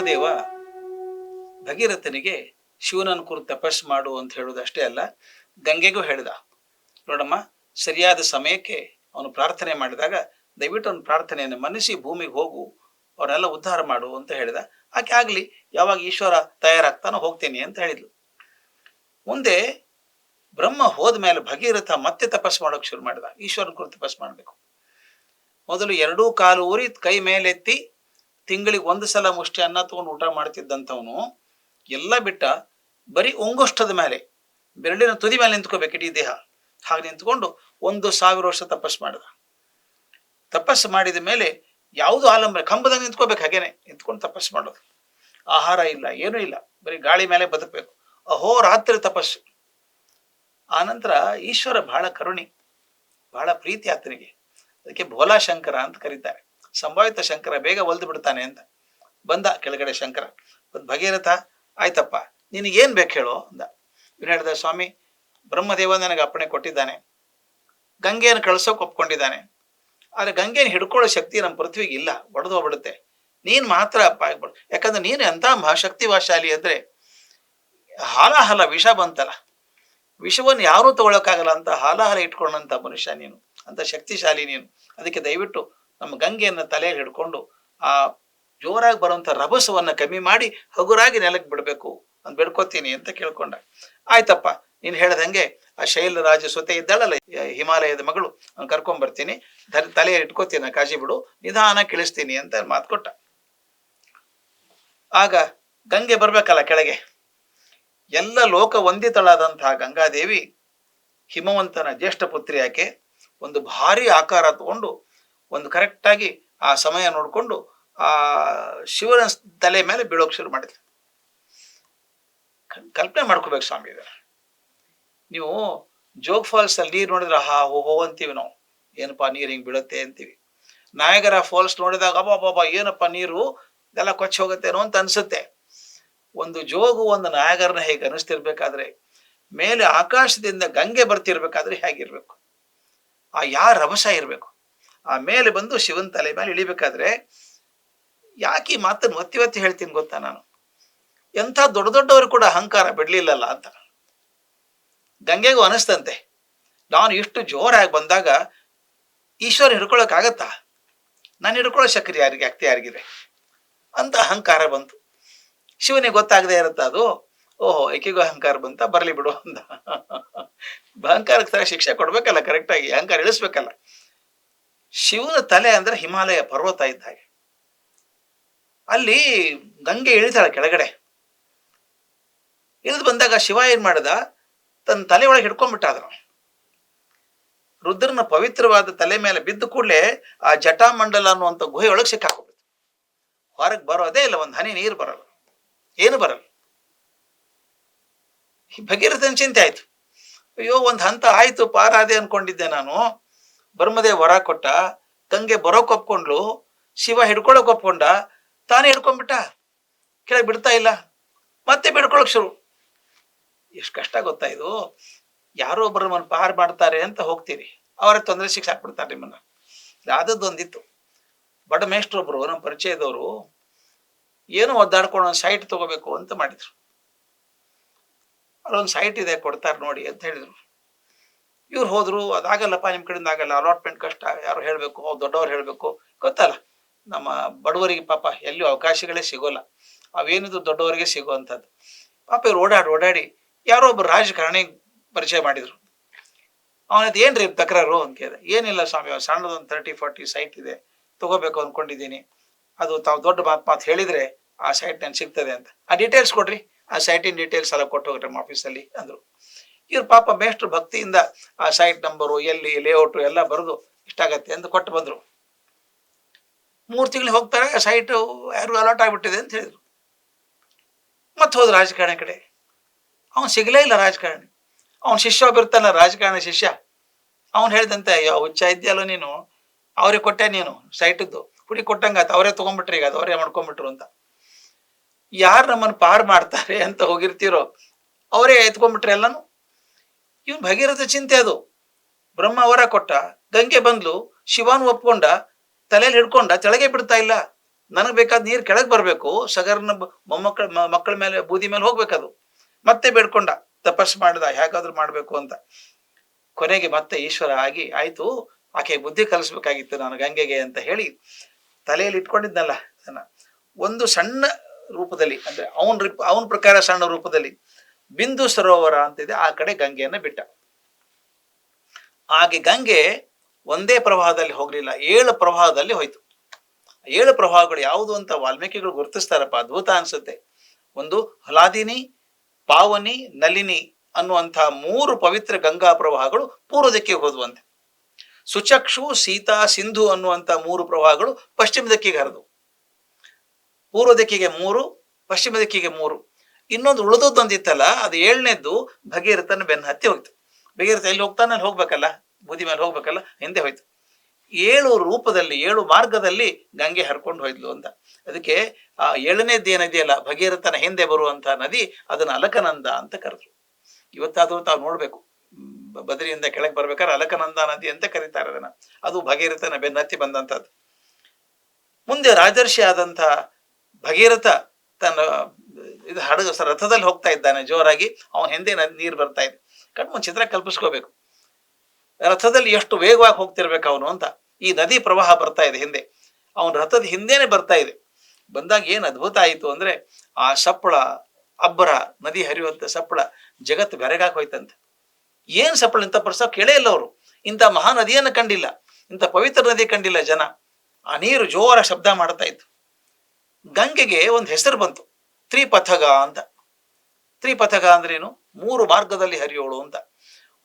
ಬ್ರಹ್ಮದೇವ ಭಗೀರಥನಿಗೆ ಶಿವನನ್ನು ಕುರಿತು ತಪಸ್ಸು ಮಾಡು ಅಂತ ಹೇಳೋದಷ್ಟೇ ಅಲ್ಲ, ಗಂಗೆಗೂ ಹೇಳಿದ. ನೋಡಮ್ಮ, ಸರಿಯಾದ ಸಮಯಕ್ಕೆ ಅವನು ಪ್ರಾರ್ಥನೆ ಮಾಡಿದಾಗ ದಯವಿಟ್ಟು ಅವನ ಪ್ರಾರ್ಥನೆಯನ್ನು ಮನಸ್ಸಿ ಭೂಮಿಗೆ ಹೋಗು ಅವರೆಲ್ಲ ಉದ್ಧಾರ ಮಾಡು ಅಂತ ಹೇಳಿದ. ಆಕೆ ಆಗಲಿ, ಯಾವಾಗ ಈಶ್ವರ ತಯಾರಾಗ್ತಾನೋ ಹೋಗ್ತೀನಿ ಅಂತ ಹೇಳಿದ್ಲು. ಮುಂದೆ ಬ್ರಹ್ಮ ಹೋದ ಮೇಲೆ ಭಗೀರಥ ಮತ್ತೆ ತಪಸ್ ಮಾಡೋಕೆ ಶುರು ಮಾಡಿದ. ಈಶ್ವರನ ಕುರಿತು ತಪಸ್ ಮಾಡಬೇಕು. ಮೊದಲು ಎರಡೂ ಕಾಲು ಊರಿ ಕೈ ಮೇಲೆತ್ತಿ ತಿಂಗಳಿಗೆ ಒಂದು ಸಲ ಮುಷ್ಟಿ ಅನ್ನ ತಗೊಂಡು ಊಟ ಮಾಡ್ತಿದ್ದಂಥವನು, ಎಲ್ಲ ಬಿಟ್ಟ ಬರೀ ಉಂಗುಷ್ಟದ ಮೇಲೆ, ಬೆರಳಿನ ತುದಿ ಮೇಲೆ ನಿಂತ್ಕೋಬೇಕು ಇಡೀ ದೇಹ. ಹಾಗೆ ನಿಂತ್ಕೊಂಡು ಒಂದು ಸಾವಿರ ವರ್ಷ ತಪಸ್ಸು ಮಾಡಿದ. ತಪಸ್ಸು ಮಾಡಿದ ಮೇಲೆ ಯಾವುದು ಆಲಂಬನೆ ಕಂಬದಾಗ ನಿಂತ್ಕೋಬೇಕು ಹಾಗೇನೆ, ನಿಂತ್ಕೊಂಡು ತಪಸ್ಸು ಮಾಡೋದು. ಆಹಾರ ಇಲ್ಲ, ಏನೂ ಇಲ್ಲ, ಬರೀ ಗಾಳಿ ಮೇಲೆ ಬದುಕಬೇಕು. ಅಹೋ, ರಾತ್ರಿ ತಪಸ್ಸು. ಆನಂತರ ಈಶ್ವರ ಬಹಳ ಕರುಣಿ, ಬಹಳ ಪ್ರೀತಿ ಆತನಿಗೆ ಅದಕ್ಕೆ ಭೋಲಾಶಂಕರ ಅಂತ ಕರೀತಾರೆ. ಸಂಭಾವಿತ ಶಂಕರ ಬೇಗ ಒಲ್ದು ಬಿಡ್ತಾನೆ ಅಂತ ಬಂದ ಕೆಳಗಡೆ ಶಂಕರ ಒಂದು ಭಗೀರಥ, ಆಯ್ತಪ್ಪ ನಿನಗೇನ್ ಬೇಕು ಹೇಳೋ? ಅಂದ. ಇವನು ಹೇಳಿದ, ಸ್ವಾಮಿ, ಬ್ರಹ್ಮದೇವ ನನಗೆ ಅಪ್ಪಣೆ ಕೊಟ್ಟಿದ್ದಾನೆ. ಗಂಗೆಯನ್ನು ಕಳ್ಸೋಕೆ ಒಪ್ಕೊಂಡಿದ್ದಾನೆ. ಆದ್ರೆ ಗಂಗೆನ ಹಿಡ್ಕೊಳ್ಳೋ ಶಕ್ತಿ ನಮ್ಮ ಪೃಥ್ವಿಗೆ ಇಲ್ಲ, ಒಡೆದು ಹೋಗ್ಬಿಡುತ್ತೆ. ನೀನ್ ಮಾತ್ರ ಅಪ್ಪ ಯಾಕಂದ್ರೆ ನೀನು ಎಂತ ಮಹಾಶಕ್ತಿವಾಶಾಲಿ ಅಂದ್ರೆ ಹಾಲಾಹಲ ವಿಷ ಬಂತಲ್ಲ. ವಿಷವನ್ನು ಯಾರೂ ತಗೊಳಕ್ಕಾಗಲ್ಲ ಅಂತ ಹಾಲ ಹಾಲ ಇಟ್ಕೊಂಡಂಥ ಮನುಷ್ಯ ನೀನು, ಅಂತ ಶಕ್ತಿಶಾಲಿ ನೀನು. ಅದಕ್ಕೆ ದಯವಿಟ್ಟು ನಮ್ಮ ಗಂಗೆಯನ್ನು ತಲೆಯಲ್ಲಿ ಹಿಡ್ಕೊಂಡು ಆ ಜೋರಾಗಿ ಬರುವಂಥ ರಭಸವನ್ನು ಕಮ್ಮಿ ಮಾಡಿ ಹಗುರಾಗಿ ನೆಲಕ್ಕೆ ಬಿಡಬೇಕು. ಅಂತ ಬಿಡ್ಕೋತೀನಿ ಅಂತ ಕೇಳ್ಕೊಂಡ. ಆಯ್ತಪ್ಪ, ನೀನು ಹೇಳ್ದಂಗೆ ಆ ಶೈಲರಾಜ ಸೊತೆ ಇದ್ದಾಳಲ್ಲ ಹಿಮಾಲಯದ ಮಗಳು ಅವ್ನು ಕರ್ಕೊಂಡ್ ಬರ್ತೀನಿ. ಧರ್ ತಲೆ ಇಟ್ಕೋತೀನಿ ಕಾಶಿ ಬಿಡು. ನಿಧಾನ ಕೇಳಿಸ್ತೀನಿ ಅಂತ ಮಾತು ಕೊಟ್ಟ. ಆಗ ಗಂಗೆ ಬರ್ಬೇಕಲ್ಲ ಕೆಳಗೆ. ಎಲ್ಲ ಲೋಕ ವಂದಿತಳಾದಂತಹ ಗಂಗಾದೇವಿ ಹಿಮವಂತನ ಜ್ಯೇಷ್ಠ ಪುತ್ರಿ ಆಕೆ ಒಂದು ಭಾರಿ ಆಕಾರ ತಗೊಂಡು ಒಂದು ಕರೆಕ್ಟಾಗಿ ಆ ಸಮಯ ನೋಡಿಕೊಂಡು ಆ ಶಿವನ ತಲೆ ಮೇಲೆ ಬೀಳೋಕೆ ಶುರು ಮಾಡಿದ್ರು ಕಲ್ಪನೆ ಮಾಡ್ಕೋಬೇಕು ಸ್ವಾಮಿ ನೀವು ಜೋಗ್ ಫಾಲ್ಸ್ ಅಲ್ಲಿ ನೀರು ನೋಡಿದ್ರೆ ಹಾ, ಹೋ ಅಂತೀವಿ ನಾವು. ಏನಪ್ಪಾ ನೀರು ಹಿಂಗೆ ಬೀಳುತ್ತೆ ಅಂತೀವಿ. ನಾಯಗರ ಫಾಲ್ಸ್ ನೋಡಿದಾಗ ಅಬ್ಬಾ ಏನಪ್ಪ ನೀರು? ಇದೆಲ್ಲ ಕೊಚ್ಚಿ ಹೋಗುತ್ತೇನೋ ಅಂತ ಅನ್ಸುತ್ತೆ. ಒಂದು ಜೋಗು ಒಂದು ನಾಯಗರನ್ನ ಹೇಗೆ ಅನಿಸ್ತಿರ್ಬೇಕಾದ್ರೆ, ಮೇಲೆ ಆಕಾಶದಿಂದ ಗಂಗೆ ಬರ್ತಿರ್ಬೇಕಾದ್ರೆ ಹೇಗಿರ್ಬೇಕು? ಆ ಯಾರ ರಭಸ ಇರಬೇಕು? ಆ ಮೇಲೆ ಬಂದು ಶಿವನ ತಲೆ ಮೇಲೆ ಇಳಿಬೇಕಾದ್ರೆ ಯಾಕೆ ಈ ಮಾತನ್ನು ಒತ್ತಿ ಒತ್ತಿ ಹೇಳ್ತೀನಿ ಗೊತ್ತಾ ನಾನು? ಎಂಥ ದೊಡ್ಡ ದೊಡ್ಡವರು ಕೂಡ ಅಹಂಕಾರ ಬಿಡ್ಲಿಲ್ಲಲ್ಲ ಅಂತ. ಗಂಗೆಗೂ ಅನಿಸ್ತಂತೆ. ನಾನು ಇಷ್ಟು ಜೋರಾಗಿ ಬಂದಾಗ ಈಶ್ವರ ಹಿಡ್ಕೊಳಕ್ ಆಗತ್ತಾ? ನಾನು ಹಿಡ್ಕೊಳ್ಳೋ ಶಕ್ತಿ ಯಾರಿಗೆ ಅಕ್ತಿ ಯಾರಿಗಿದೆ? ಅಂತ ಅಹಂಕಾರ ಬಂತು. ಶಿವನಿಗೆ ಗೊತ್ತಾಗದೆ ಇರುತ್ತ ಅದು? ಓಹೋ, ಏಕೆಗೂ ಅಹಂಕಾರ ಬಂತ? ಬರ್ಲಿ ಬಿಡು ಅಂತ ಅಹಂಕಾರಕ್ಕೆ ಶಿಕ್ಷೆ ಕೊಡ್ಬೇಕಲ್ಲ ಕರೆಕ್ಟಾಗಿ ಅಹಂಕಾರ ಇಳಿಸ್ಬೇಕಲ್ಲ. ಶಿವನ ತಲೆ ಅಂದ್ರೆ ಹಿಮಾಲಯ ಪರ್ವತ ಇದ್ದ ಹಾಗೆ. ಅಲ್ಲಿ ಗಂಗೆ ಇಳಿತಾಳೆ ಕೆಳಗಡೆ. ಇಳಿದು ಬಂದಾಗ ಶಿವ ಏನ್ ಮಾಡಿದ? ತನ್ನ ತಲೆ ಒಳಗೆ ಹಿಡ್ಕೊಂಡ್ಬಿಟ್ಟ ರುದ್ರನ ಪವಿತ್ರವಾದ ತಲೆ ಮೇಲೆ ಬಿದ್ದ ಕೂಡಲೇ ಆ ಜಟಾಮಂಡಲ ಅನ್ನುವಂಥ ಗುಹೆ ಒಳಗೆ ಸಿಕ್ಕಾಕೋಬಿಡ್ತು ಹೊರಗೆ ಬರೋದೇ ಇಲ್ಲ, ಒಂದು ಹನಿ ನೀರು ಬರಲ್ಲ. ಏನು ಬರಲ್ಲ. ಭಗೀರಥನ ಚಿಂತೆ ಆಯ್ತು. ಅಯ್ಯೋ, ಒಂದು ಹಂತ ಆಯ್ತು, ಪಾರಾದೆ ಅನ್ಕೊಂಡಿದ್ದೆ ನಾನು. ಬ್ರಹ್ಮದೇವ್ ವರ ಕೊಟ್ಟ. ಗಂಗೆ ಬರೋಕ್ ಒಪ್ಕೊಂಡ್ಲು ಶಿವ ಹಿಡ್ಕೊಳಕ್ ಒಪ್ಕೊಂಡ ತಾನೇ ಹಿಡ್ಕೊಂಡ್ಬಿಟ್ಟ. ಕೆಳಗೆ ಬಿಡ್ತಾ ಇಲ್ಲ. ಮತ್ತೆ ಬಿಡ್ಕೊಳಕ್ ಶುರು. ಎಷ್ಟು ಕಷ್ಟ ಗೊತ್ತಾ ಇದು? ಯಾರೋ ಒಬ್ಬರು ನಮ್ಮನ್ನು ಪಾರ್ ಮಾಡ್ತಾರೆ ಅಂತ ಹೋಗ್ತೀರಿ. ಅವರ ತೊಂದರೆ ಶಿಕ್ಷೆ ಹಾಕ್ಬಿಡ್ತಾರೆ ನಿಮ್ಮನ್ನ. ಆದದ್ದೊಂದಿತ್ತು ಬಡ ಮೇಷ್ಟ್ರೊಬ್ರು ನಮ್ಮ ಪರಿಚಯದವರು, ಏನು ಒದ್ದಾಡ್ಕೊಂಡು ಒಂದು ಸೈಟ್ ತಗೋಬೇಕು ಅಂತ ಮಾಡಿದ್ರು. ಅಲ್ಲೊಂದು ಸೈಟ್ ಇದೆ ಕೊಡ್ತಾರೆ ನೋಡಿ ಅಂತ ಹೇಳಿದ್ರು. ಇವ್ರು ಹೋದ್ರು ಅದಾಗಲ್ಲಪ್ಪ ನಿಮ್ಮ ಕಡೆಯಿಂದ ಆಗಲ್ಲ. ಅಲಾಟ್ಮೆಂಟ್ ಕಷ್ಟ, ಯಾರು ಹೇಳಬೇಕು ದೊಡ್ಡವ್ರು ಹೇಳಬೇಕು. ಗೊತ್ತಲ್ಲ? ನಮ್ಮ ಬಡವರಿಗೆ ಪಾಪ ಎಲ್ಲಿ ಅವಕಾಶಗಳೇ ಸಿಗೋಲ್ಲ. ಅವೇನಿದು ದೊಡ್ಡವರಿಗೆ ಸಿಗುವಂಥದ್ದು. ಪಾಪ ಇವ್ರು ಓಡಾಡಿ ಓಡಾಡಿ ಯಾರೋ ಒಬ್ಬರು ರಾಜಕಾರಣಿ ಪರಿಚಯ ಮಾಡಿದ್ರು. ಅವನದು ಏನ್ರಿ ತಕರಾರು ಅಂತ ಕೇಳಿದೆ. ಏನಿಲ್ಲ ಸ್ವಾಮಿ ಸಣ್ಣದೊಂದು ತರ್ಟಿ ಫಾರ್ಟಿ ಸೈಟ್ ಇದೆ. ತಗೋಬೇಕು ಅಂದ್ಕೊಂಡಿದ್ದೀನಿ ಅದು ತಾವು ದೊಡ್ಡ ಮಾತು ಮಾತು ಹೇಳಿದ್ರೆ ಆ ಸೈಟ್ ನನ್ಗೆ ಸಿಗ್ತದೆ ಅಂತ. ಆ ಡೀಟೇಲ್ಸ್ ಕೊಡ್ರಿ. ಆ ಸೈಟಿನ ಡೀಟೇಲ್ಸ್ ಎಲ್ಲ ಕೊಟ್ಟು ಹೋಗ್ರಿ ನಮ್ಮ ಆಫೀಸಲ್ಲಿ ಅಂದರು. ಇವ್ರು ಪಾಪ ಮೇಷ್ಟ್ರು ಭಕ್ತಿಯಿಂದ ಆ ಸೈಟ್ ನಂಬರು ಎಲ್ಲಿ ಲೇಔಟ್ ಎಲ್ಲ ಬರೆದು ಇಷ್ಟಾಗತ್ತೆ ಅಂತ ಕೊಟ್ಟು ಬಂದರು. ಮೂರು ತಿಂಗಳು ಹೋಗ್ತಾರೆ ಸೈಟು ಯಾರು ಅಲಾಟ್ ಆಗಿಬಿಟ್ಟಿದೆ ಅಂತ ಹೇಳಿದ್ರು. ಮತ್ತೆ ಹೋದ್ರು ರಾಜಕಾರಣಿ ಕಡೆ. ಅವನು ಸಿಗಲೇ ಇಲ್ಲ ರಾಜಕಾರಣಿ. ಅವನ ಶಿಷ್ಯ ಒಬ್ಬ ರಾಜಕಾರಣ ಶಿಷ್ಯ. ಅವನು ಹೇಳ್ದಂತೆ ಅಯ್ಯೋ ಹುಚ್ಚ ಇದೆಯಲ್ಲ ನೀನು? ಅವ್ರಿಗೆ ಕೊಟ್ಟೆ ನೀನು ಸೈಟದ್ದು ಹುಡಿ ಕೊಟ್ಟಂಗಾತ ಅವರೇ ತೊಗೊಂಬಿಟ್ರಿ ಈಗ, ಅದು ಅವರೇ ಮಾಡ್ಕೊಂಬಿಟ್ರು ಅಂತ. ಯಾರು ನಮ್ಮನ್ನು ಪಾರ್ ಮಾಡ್ತಾರೆ ಅಂತ ಹೋಗಿರ್ತೀರೋ, ಅವರೇ ಎತ್ಕೊಂಡ್ಬಿಟ್ರೆ ಎಲ್ಲಾನು ಇವ್ನು ಭಗೀರಥ ಚಿಂತೆ ಅದು. ಬ್ರಹ್ಮ ಅವರ ಕೊಟ್ಟ, ಗಂಗೆ ಬಂದ್ಲು, ಶಿವನ್ ಒಪ್ಕೊಂಡ ತಲೆಯಲ್ಲಿ ಹಿಡ್ಕೊಂಡ, ತೆಳಗೆ ಬಿಡ್ತಾ ಇಲ್ಲ. ನನಗೆ ಬೇಕಾದ ನೀರು ಕೆಳಗೆ ಬರಬೇಕು, ಸಗರ್ನ ಮೊಮ್ಮಕ್ಕಳ ಮಕ್ಕಳ ಮೇಲೆ, ಬೂದಿ ಮೇಲೆ ಹೋಗ್ಬೇಕದು. ಮತ್ತೆ ಬೇಡ್ಕೊಂಡ ತಪಸ್ ಮಾಡ್ದ, ಹೇಗಾದ್ರೂ ಮಾಡ್ಬೇಕು ಅಂತ. ಕೊನೆಗೆ ಮತ್ತೆ ಈಶ್ವರ ಆಗಿ, ಆಯ್ತು, ಆಕೆ ಬುದ್ಧಿ ಕಲಿಸ್ಬೇಕಾಗಿತ್ತು ನಾನು ಗಂಗೆಗೆ ಅಂತ ಹೇಳಿ, ತಲೆಯಲ್ಲಿ ಇಟ್ಕೊಂಡಿದ್ನಲ್ಲ ಒಂದು ಸಣ್ಣ ರೂಪದಲ್ಲಿ, ಅಂದ್ರೆ ಅವನ್ ಅವನ ಪ್ರಕಾರ ಸಣ್ಣ ರೂಪದಲ್ಲಿ ಬಿಂದು ಸರೋವರ ಅಂತಿದೆ, ಆ ಕಡೆ ಗಂಗೆಯನ್ನ ಬಿಟ್ಟ. ಹಾಗೆ ಗಂಗೆ ಒಂದೇ ಪ್ರವಾಹದಲ್ಲಿ ಹೋಗ್ಲಿಲ್ಲ, ಏಳು ಪ್ರವಾಹದಲ್ಲಿ ಹೋಯ್ತು. ಏಳು ಪ್ರವಾಹಗಳು ಯಾವುದು ಅಂತ ವಾಲ್ಮೀಕಿಗಳು ಗುರುತಿಸ್ತಾರಪ್ಪ, ಅದ್ಭುತ ಅನ್ಸುತ್ತೆ. ಒಂದು ಹಲಾದಿನಿ, ಪಾವನಿ, ನಲಿನಿ ಅನ್ನುವಂತಹ ಮೂರು ಪವಿತ್ರ ಗಂಗಾ ಪ್ರವಾಹಗಳು ಪೂರ್ವ ದಿಕ್ಕಿಗೆ ಹೋದುವಂತೆ. ಸುಚಕ್ಷು, ಸೀತಾ, ಸಿಂಧು ಅನ್ನುವಂಥ ಮೂರು ಪ್ರವಾಹಗಳು ಪಶ್ಚಿಮ ದಿಕ್ಕಿಗೆ ಹರಿದು ಪೂರ್ವ ದಿಕ್ಕಿಗೆ ಮೂರು, ಪಶ್ಚಿಮ ದಿಕ್ಕಿಗೆ ಮೂರು. ಇನ್ನೊಂದು ಉಳಿದದ್ದೊಂದಿತ್ತಲ್ಲ ಅದು ಏಳನೇದ್ದು ಭಗೀರಥನ ಬೆನ್ನ ಹತ್ತಿ ಹೋಯ್ತು. ಭಗೀರಥ ಎಲ್ಲಿ ಹೋಗ್ತಾನೆ? ಅಲ್ಲಿ ಹೋಗ್ಬೇಕಲ್ಲ, ಬೂದಿ ಮೇಲೆ ಹೋಗ್ಬೇಕಲ್ಲ, ಹಿಂದೆ ಹೋಯ್ತು. ಏಳು ರೂಪದಲ್ಲಿ, ಏಳು ಮಾರ್ಗದಲ್ಲಿ ಗಂಗೆ ಹರ್ಕೊಂಡು ಹೋಯ್ದ್ಲು ಅಂತ. ಅದಕ್ಕೆ ಆ ಏಳನೇದ್ದು ಏನಿದೆಯಲ್ಲ, ಭಗೀರಥನ ಹಿಂದೆ ಬರುವಂತ ನದಿ, ಅದನ್ನ ಅಲಕನಂದ ಅಂತ ಕರೆದ್ರು. ಇವತ್ತಾದರೂ ತಾವು ನೋಡ್ಬೇಕು. ಬದರಿಯಿಂದ ಕೆಳಗೆ ಬರ್ಬೇಕಾದ್ರೆ ಅಲಕನಂದ ನದಿ ಅಂತ ಕರೀತಾರೆ ಅದನ್ನ. ಅದು ಭಗೀರಥನ ಬೆನ್ನತ್ತಿ ಬಂದಂತದ್ದು ಮುಂದೆ ರಾಜರ್ಷಿ ಆದಂತ ಭಗೀರಥ ತನ್ನ ಇದು ಹಡಗ ರಥದಲ್ಲಿ ಹೋಗ್ತಾ ಇದ್ದಾನೆ, ಜೋರಾಗಿ. ಅವನ ಹಿಂದೆ ನೀರು ಬರ್ತಾ ಇದೆ. ಕಣ್ಮ ಚಿತ್ರ ಕಲ್ಪಿಸ್ಕೋಬೇಕು. ರಥದಲ್ಲಿ ಎಷ್ಟು ವೇಗವಾಗಿ ಹೋಗ್ತಿರ್ಬೇಕು ಅವನು ಅಂತ. ಈ ನದಿ ಪ್ರವಾಹ ಬರ್ತಾ ಇದೆ ಹಿಂದೆ. ಅವನ ರಥದ ಹಿಂದೆನೆ ಬರ್ತಾ ಇದೆ. ಬಂದಾಗ ಏನ್ ಅದ್ಭುತ ಆಯಿತು ಅಂದ್ರೆ, ಆ ಸಪ್ಪಳ, ಅಬ್ಬರ, ನದಿ ಹರಿಯುವಂತ ಸಪ್ಪಳ ಜಗತ್ತು ಬೆರಗಾಕ್ ಹೋಯ್ತಂತೆ. ಏನ್ ಸಪ್ಪಳ ಇಂಥ ಪ್ರಸ್ತಾವ ಕೇಳೇ ಇಲ್ಲ ಅವರು. ಇಂಥ ಮಹಾ ನದಿಯನ್ನು ಕಂಡಿಲ್ಲ. ಇಂಥ ಪವಿತ್ರ ನದಿ ಕಂಡಿಲ್ಲ ಜನ. ಆ ನೀರು ಜೋರ ಶಬ್ದ ಮಾಡ್ತಾ ಇತ್ತು. ಗಂಗೆಗೆ ಒಂದು ಹೆಸರು ಬಂತು. ತ್ರಿಪಥಗ ಅಂತ. ತ್ರಿಪಥಗ ಅಂದ್ರೇನು? ಮೂರು ಮಾರ್ಗದಲ್ಲಿ ಹರಿಯೋಳು ಅಂತ.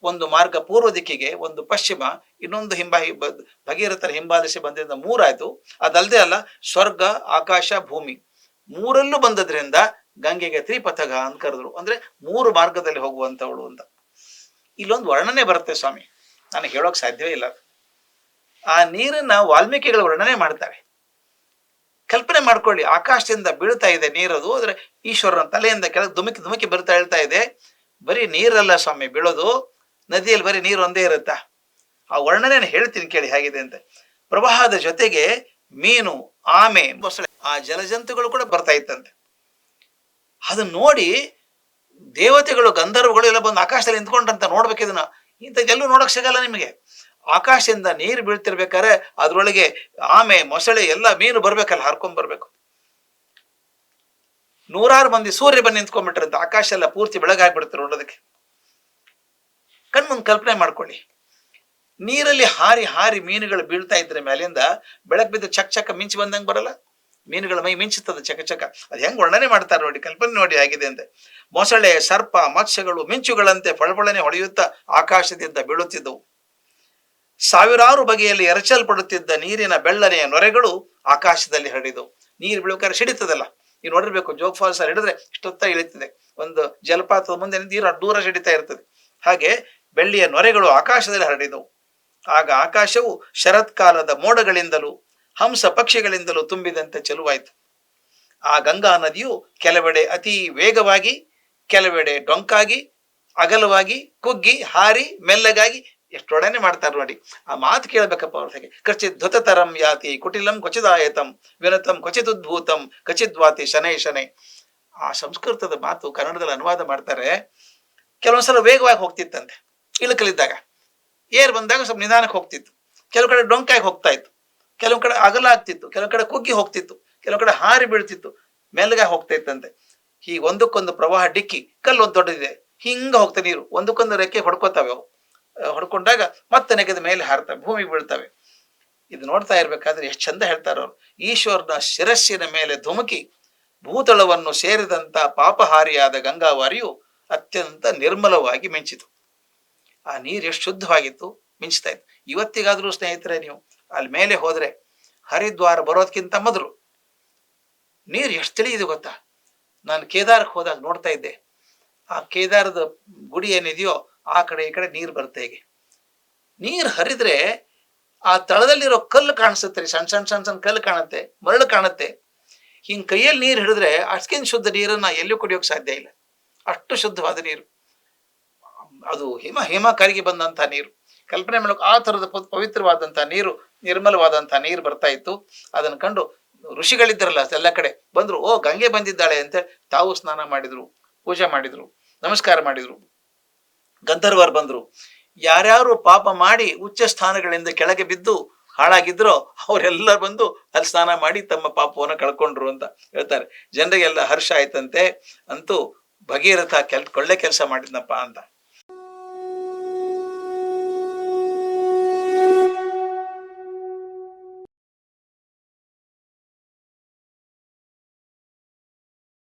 ಒಂದು ಮಾರ್ಗ ಪೂರ್ವ ದಿಕ್ಕಿಗೆ, ಒಂದು ಪಶ್ಚಿಮ, ಇನ್ನೊಂದು ಹಿಂಬ, ಭಗೀರಥರ ಹಿಂಬಾಲಿಸಿ ಬಂದಿದ್ದ ಮೂರಾಯ್ತು. ಅದಲ್ಲದೆ ಅಲ್ಲ, ಸ್ವರ್ಗ, ಆಕಾಶ, ಭೂಮಿ ಮೂರಲ್ಲೂ ಬಂದದ್ರಿಂದ ಗಂಗೆಗೆ ತ್ರಿಪಥಗ ಅಂತ ಕರೆದ್ರು. ಅಂದ್ರೆ ಮೂರು ಮಾರ್ಗದಲ್ಲಿ ಹೋಗುವಂತವಳು ಅಂತ. ಇಲ್ಲೊಂದು ವರ್ಣನೆ ಬರುತ್ತೆ ಸ್ವಾಮಿ. ನನಗೆ ಹೇಳೋಕ್ ಸಾಧ್ಯವೇ ಇಲ್ಲ. ಆ ನೀರನ್ನ ವಾಲ್ಮೀಕಿಗಳು ವರ್ಣನೆ ಮಾಡ್ತಾರೆ. ಕಲ್ಪನೆ ಮಾಡ್ಕೊಳ್ಳಿ, ಆಕಾಶದಿಂದ ಬೀಳ್ತಾ ಇದೆ ನೀರದು, ಆದ್ರೆ ಈಶ್ವರನ ತಲೆಯಿಂದ ಕೆಳಗೆ ಧುಮುಕಿ ಧುಮುಕಿ ಬರ್ತಾ ಹೇಳ್ತಾ ಇದೆ. ಬರೀ ನೀರಲ್ಲ ಸ್ವಾಮಿ, ಬೀಳೋದು ನದಿಯಲ್ಲಿ ಬರೀ ನೀರು ಒಂದೇ ಇರುತ್ತಾ? ಆ ವರ್ಣನೆಯನ್ನು ಹೇಳ್ತೀನಿ ಕೇಳಿ ಹೇಗಿದೆ ಅಂತ. ಪ್ರವಾಹದ ಜೊತೆಗೆ ಮೀನು, ಆಮೆ ಮೊಸಳೆ ಆ ಜಲಜಂತುಗಳು ಕೂಡ ಬರ್ತಾ ಇತ್ತಂತೆ. ಅದನ್ನ ನೋಡಿ ದೇವತೆಗಳು, ಗಂಧರ್ವಗಳು ಎಲ್ಲ ಬಂದು ಆಕಾಶದಲ್ಲಿ ನಿಂತ್ಕೊಂಡ್ರಂತ ನೋಡ್ಬೇಕು ಇದನ್ನ. ಇಂಥದ್ದೆಲ್ಲೂ ನೋಡಕ್ ಸಿಗಲ್ಲ ನಿಮಗೆ. ಆಕಾಶದಿಂದ ನೀರು ಬೀಳ್ತಿರ್ಬೇಕಾದ್ರೆ ಅದ್ರೊಳಗೆ ಆಮೆ, ಮೊಸಳೆ ಎಲ್ಲ ಮೀನು ಬರ್ಬೇಕಲ್ಲ, ಹರ್ಕೊಂಡ್ ಬರ್ಬೇಕು. ನೂರಾರು ಮಂದಿ ಸೂರ್ಯ ಬಂದು ನಿಂತ್ಕೊಂಡ್ಬಿಟ್ರಂತ, ಆಕಾಶ ಎಲ್ಲ ಪೂರ್ತಿ ಬೆಳಗಾಗ್ಬಿಡ್ತಾರೆ ನೋಡೋದಕ್ಕೆ. ಕಣ್ಮುಂದ್ ಕಲ್ಪನೆ ಮಾಡ್ಕೊಳ್ಳಿ. ನೀರಲ್ಲಿ ಹಾರಿ ಹಾರಿ ಮೀನುಗಳು ಬೀಳ್ತಾ ಇದ್ರೆ ಮೇಲಿಂದ ಬೆಳಕ್ ಬಿದ್ದ ಚಕ್ ಚಕ ಮಿಂಚಿ ಬಂದಂಗೆ ಬರಲ್ಲ? ಮೀನುಗಳ ಮೈ ಮಿಂಚುತ್ತದೆ ಚಕ ಚಕ ಅದು ಹೆಂಗ್ ವರ್ಣನೆ ಮಾಡ್ತಾರೆ ನೋಡಿ, ಕಲ್ಪನೆ ನೋಡಿ ಆಗಿದೆ ಅಂತೆ. ಮೊಸಳೆ, ಸರ್ಪ, ಮತ್ಸ್ಯಗಳು ಮಿಂಚುಗಳಂತೆ ಫಳಫಳನೆ ಹೊಳೆಯುತ್ತಾ ಆಕಾಶದಿಂದ ಬೀಳುತ್ತಿದ್ದವು. ಸಾವಿರಾರು ಬಗೆಯಲ್ಲಿ ಎರಚಲ್ಪಡುತ್ತಿದ್ದ ನೀರಿನ ಬೆಳ್ಳನೆಯ ನೊರೆಗಳು ಆಕಾಶದಲ್ಲಿ ಹರಡಿದವು. ನೀರು ಬೀಳ್ಬೇಕಾದ್ರೆ ಸಿಡಿತದಲ್ಲ? ನೀವು ನೋಡಿರ್ಬೇಕು, ಜೋಗ್ ಫಾಲ್ಸ್ ಅಲ್ಲಿ ಹಿಡಿದ್ರೆ ಇಷ್ಟೊತ್ತ ಇಳಿತದೆ. ಒಂದು ಜಲಪಾತದ ಮುಂದೆ ನೀರು ದೂರ ಸಿಡಿತಾ ಇರ್ತದೆ. ಹಾಗೆ ಬೆಳ್ಳಿಯ ನೊರೆಗಳು ಆಕಾಶದಲ್ಲಿ ಹರಡಿದವು. ಆಗ ಆಕಾಶವು ಶರತ್ಕಾಲದ ಮೋಡಗಳಿಂದಲೂ, ಹಂಸ ಪಕ್ಷಿಗಳಿಂದಲೂ ತುಂಬಿದಂತೆ ಚೆಲುವಾಯಿತು. ಆ ಗಂಗಾ ನದಿಯು ಕೆಲವೆಡೆ ಅತಿ ವೇಗವಾಗಿ, ಕೆಲವೆಡೆ ಡೊಂಕಾಗಿ, ಅಗಲವಾಗಿ, ಕುಗ್ಗಿ, ಹಾರಿ, ಮೆಲ್ಲಗಾಗಿ ಎಷ್ಟೊಡನೆ ಮಾಡ್ತಾರೆ ನೋಡಿ. ಆ ಮಾತು ಕೇಳಬೇಕಪ್ಪ ಅವ್ರ ಹೇಗೆ. ಕಚಿತ್ ಧ್ವತತರಂ ಯಾತಿ ಕುಟಿಲಂ ಕ್ವಚಿದಾಯತಂ ವಿನತಂ ಉದ್ಭೂತಂ ಕಚಿದ್ವಾತಿ ಶನೈ ಶನೈ. ಆ ಸಂಸ್ಕೃತದ ಮಾತು ಕನ್ನಡದಲ್ಲಿ ಅನುವಾದ ಮಾಡ್ತಾರೆ. ಕೆಲವೊಂದ್ಸಲ ವೇಗವಾಗಿ ಹೋಗ್ತಿತ್ತಂತೆ. ಇಳಕಲಿದ್ದಾಗ. ಏರ್ ಬಂದಾಗ ಸ್ವಲ್ಪ ನಿಧಾನಕ್ಕೆ ಹೋಗ್ತಿತ್ತು. ಕೆಲವು ಕಡೆ ಡೊಂಕಾಗಿ ಹೋಗ್ತಾ ಇತ್ತು. ಕೆಲವು ಕಡೆ ಅಗಲ ಆಗ್ತಿತ್ತು ಕೆಲವು ಕಡೆ ಕುಗ್ಗಿ ಹೋಗ್ತಿತ್ತು. ಕೆಲವು ಕಡೆ ಹಾರಿ ಬೀಳ್ತಿತ್ತು. ಮೆಲ್ಗ ಹೋಗ್ತಾ ಇತ್ತಂತೆ. ಈ ಒಂದಕ್ಕೊಂದು ಪ್ರವಾಹ ಡಿಕ್ಕಿ ಕಲ್ಲು ಒಂದು ದೊಡ್ಡದಿದೆ. ಹಿಂಗ ಹೋಗ್ತಾ ನೀರು. ಒಂದಕ್ಕೊಂದು ರೆಕ್ಕೆ ಹೊಡ್ಕೋತಾವೆ ಅವು. ಹೊಡ್ಕೊಂಡಾಗ ಮತ್ತೆ ನೆಗೆದ ಮೇಲೆ ಹಾರ್ತವೆ ಭೂಮಿ ಬೀಳ್ತವೆ. ಇದು ನೋಡ್ತಾ ಇರ್ಬೇಕಾದ್ರೆ ಎಷ್ಟು ಚಂದ ಹೇಳ್ತಾರೆ ಈಶ್ವರನ ಶಿರಸ್ಸಿನ ಮೇಲೆ ಧುಮುಕಿ, ಭೂತಳವನ್ನು ಸೇರಿದಂತ ಪಾಪಹಾರಿಯಾದ ಗಂಗಾವಾರಿಯು ಅತ್ಯಂತ ನಿರ್ಮಲವಾಗಿ ಮಿಂಚಿತು. ಆ ನೀರು ಎಷ್ಟು ಶುದ್ಧವಾಗಿತ್ತು, ಮಿಂಚ್ತಾ ಇತ್ತು. ಇವತ್ತಿಗಾದ್ರೂ ಸ್ನೇಹಿತರೆ ನೀವು ಅಲ್ಲಿ ಮೇಲೆ ಹೋದ್ರೆ ಹರಿದ್ವಾರ ಬರೋದಕ್ಕಿಂತ ಮೊದಲು ನೀರು ಎಷ್ಟು ತಿಳಿಯಿದೆ ಗೊತ್ತಾ? ನಾನು ಕೇದಾರಕ್ಕೆ ಹೋದಾಗ ನೋಡ್ತಾ ಇದ್ದೆ. ಆ ಕೇದಾರದ ಗುಡಿ ಏನಿದೆಯೋ ಆ ಕಡೆ ಈ ಕಡೆ ನೀರು ಬರುತ್ತೆ ಹೇಗೆ. ನೀರು ಹರಿದ್ರೆ ಆ ತಳದಲ್ಲಿರೋ ಕಲ್ಲು ಕಾಣಿಸುತ್ತೆ ರೀ ಸಣ್ಣ ಸಣ್ಣ ಸಣ್ಣ ಸಣ್ಣ ಕಲ್ಲು ಕಾಣುತ್ತೆ, ಮರಳು ಕಾಣುತ್ತೆ. ಹಿಂಗ್ ಕೈಯಲ್ಲಿ ನೀರು ಹಿಡಿದ್ರೆ ಅಷ್ಟಕ್ಕಿಂತ ಶುದ್ಧ ನೀರನ್ನ ಎಲ್ಲೂ ಕುಡಿಯೋಕೆ ಸಾಧ್ಯ ಇಲ್ಲ. ಅಷ್ಟು ಶುದ್ಧವಾದ ನೀರು. ಅದು ಹಿಮ ಹಿಮ ಕರಗಿ ಬಂದಂತ ನೀರು. ಕಲ್ಪನೆ ಮಾಡೋಕೆ ಆ ಥರದ ಪವಿತ್ರವಾದಂಥ ನೀರು ನಿರ್ಮಲವಾದಂತಹ ನೀರು ಬರ್ತಾ ಇತ್ತು. ಅದನ್ನು ಕಂಡು ಋಷಿಗಳಿದ್ರಲ್ಲ ಎಲ್ಲ ಕಡೆ, ಬಂದ್ರು, ಓ ಗಂಗೆ ಬಂದಿದ್ದಾಳೆ ಅಂತೇಳಿ ತಾವು ಸ್ನಾನ ಮಾಡಿದ್ರು, ಪೂಜೆ ಮಾಡಿದ್ರು, ನಮಸ್ಕಾರ ಮಾಡಿದ್ರು. ಗಂಧರ್ವರು ಬಂದ್ರು. ಯಾರ್ಯಾರು ಪಾಪ ಮಾಡಿ ಉಚ್ಚ ಸ್ಥಾನಗಳಿಂದ ಕೆಳಗೆ ಬಿದ್ದು ಹಾಳಾಗಿದ್ರೋ ಅವರೆಲ್ಲ ಬಂದು ಅಲ್ಲಿ ಸ್ನಾನ ಮಾಡಿ ತಮ್ಮ ಪಾಪವನ್ನು ಕಳ್ಕೊಂಡ್ರು ಅಂತ ಹೇಳ್ತಾರೆ. ಜನರಿಗೆಲ್ಲ ಹರ್ಷ ಆಯ್ತಂತೆ. ಅಂತೂ ಭಗೀರಥ ಕೆಲ್ ಒಳ್ಳೆ ಕೆಲಸ ಮಾಡಿದ್ನಪ್ಪ ಅಂತ.